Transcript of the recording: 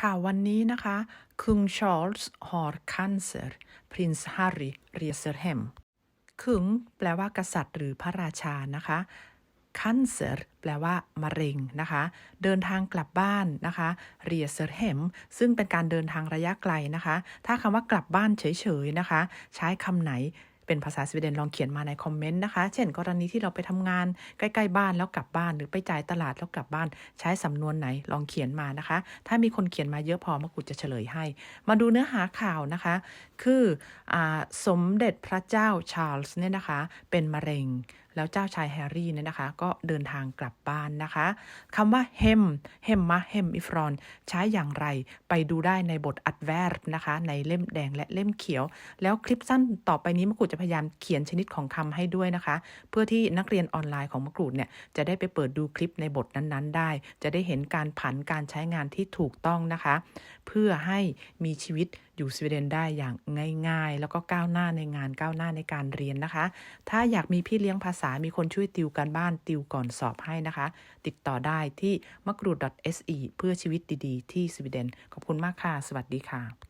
ค่ะวันนี้นะคะ Kung Charles har cancer Prins Harry reser hem คึงแปลว่ากษัตริย์หรือพระราชานะคะ cancer แปลว่ามะเร็งนะคะ เดินทางกลับบ้านนะคะ reser hem ซึ่งเป็นการเดินทางระยะไกลนะคะ ถ้าคำว่ากลับบ้านเฉยๆนะคะ ใช้คำไหน เป็นภาษาสวีเดนลองเขียนมาในคอมเมนต์นะคะ เช่น กรณีที่เราไปทำงานใกล้ ๆ บ้านแล้วกลับบ้าน หรือไปจ่ายตลาดแล้วกลับบ้านใช้สำนวนไหนลองเขียนมานะคะ ถ้ามีคนเขียนมาเยอะพอมากุจะเฉลยให้ มาดูเนื้อหาข่าวนะคะ คืออสมเด็จพระเจ้าชาร์ลส์เนี่ยนะคะ เป็นมะเร็ง แล้วเจ้าชายแฮร์รี่เนี่ยนะคะ ก็เดินทางกลับบ้านนะคะคำว่า hem hem มา hem ifrån ใช้อย่างไรไปดูได้ในบท adverb นะคะ ในเล่มแดงและเล่มเขียว แล้วคลิปสั้นต่อไปนี้มะกรูดจะพยายามเขียนชนิดของคำให้ด้วยนะคะ เพื่อที่นักเรียนออนไลน์ของมะกรูดเนี่ยจะได้ไปเปิดดูคลิปในบทนั้น ๆ ได้ จะได้เห็นการผันการใช้งานที่ถูกต้องนะคะ เพื่อให้มีชีวิต อยู่สวีเดนได้อย่างง่ายๆ แล้วก็ก้าวหน้าในงานก้าวหน้าในการเรียนนะคะ ถ้าอยากมีพี่เลี้ยงภาษามีคนช่วยติวการบ้านติวก่อนสอบให้นะคะ ติดต่อได้ที่มะกรูด .se เพื่อชีวิตดีๆ ที่สวีเดนขอบคุณมากค่ะ สวัสดีค่ะ